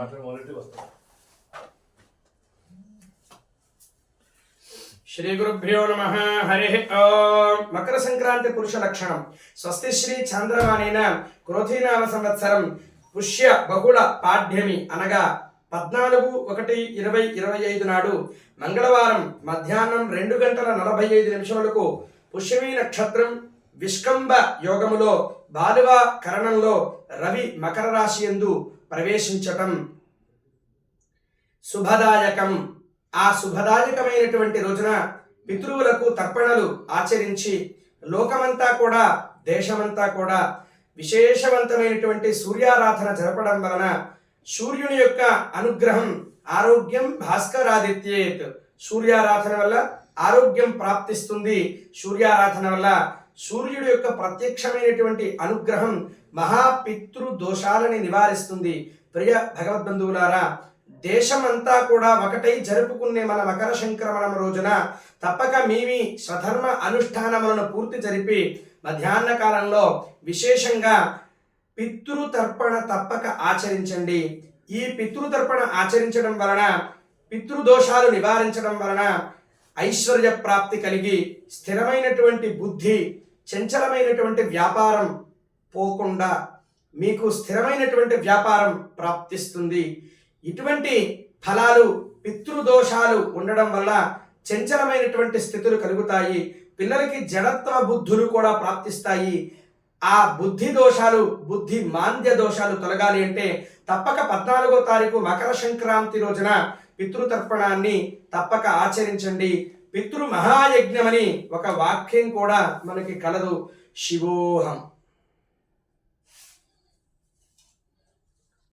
మాట్లాడి మొదలెట్టి వస్తాం. శ్రీ గురుభ్యో నమ. హరి మకర సంక్రాంతి పురుష లక్షణం. స్వస్తి శ్రీ చంద్రవాణిన క్రోధీనామ సంవత్సరం పుష్య బహుళ పాఠ్యమి అనగా పద్నాలుగు ఒకటి ఇరవై ఇరవై ఐదు నాడు మంగళవారం మధ్యాహ్నం రెండు గంటల నలభై ఐదు నిమిషములకు పుష్యమి నక్షత్రం విష్కంబ యోగములో బాలువ కరణంలో రవి మకర రాశి యందు ప్రవేశించటం. శుభదాయకం. ఆ శుభదాయకమైనటువంటి రోజున పితృవులకు తర్పణలు ఆచరించి లోకమంతా కూడా దేశమంతా కూడా విశేషవంతమైనటువంటి సూర్యారాధన జరపడం వలన సూర్యుని యొక్క అనుగ్రహం ఆరోగ్యం భాస్కరాదిత్యేత్. సూర్యారాధన వల్ల ఆరోగ్యం ప్రాప్తిస్తుంది. సూర్యారాధన వల్ల సూర్యుడి యొక్క ప్రత్యక్షమైనటువంటి అనుగ్రహం మహాపితృ దోషాలని నివారిస్తుంది. ప్రియ భగవద్బంధువులారా దేశమంతా కూడా ఒకటై జరుపుకునే మన మకర సంక్రమణం రోజున తప్పక మీవి స్వధర్మ అనుష్ఠానములను పూర్తి జరిపి మధ్యాహ్న కాలంలో విశేషంగా పితృతర్పణ తప్పక ఆచరించండి. ఈ పితృతర్పణ ఆచరించడం వలన పితృదోషాలు నివారించడం వలన ఐశ్వర్య ప్రాప్తి కలిగి స్థిరమైనటువంటి బుద్ధి చంచలమైనటువంటి వ్యాపారం పోకుండా మీకు స్థిరమైనటువంటి వ్యాపారం ప్రాప్తిస్తుంది. ఇటువంటి ఫలాలు పితృదోషాలు ఉండడం వల్ల చంచలమైనటువంటి స్థితులు కలుగుతాయి. పిల్లలకి జడత్వ బుద్ధులు కూడా ప్రాప్తిస్తాయి. ఆ బుద్ధి దోషాలు బుద్ధి మాంద్య దోషాలు తొలగాలి అంటే తప్పక పద్నాలుగో తారీఖు మకర సంక్రాంతి రోజున పితృతర్పణాన్ని తప్పక ఆచరించండి. పితృ మహాయజ్ఞమని ఒక వాక్యం కూడా మనకి కలదు. శివోహం.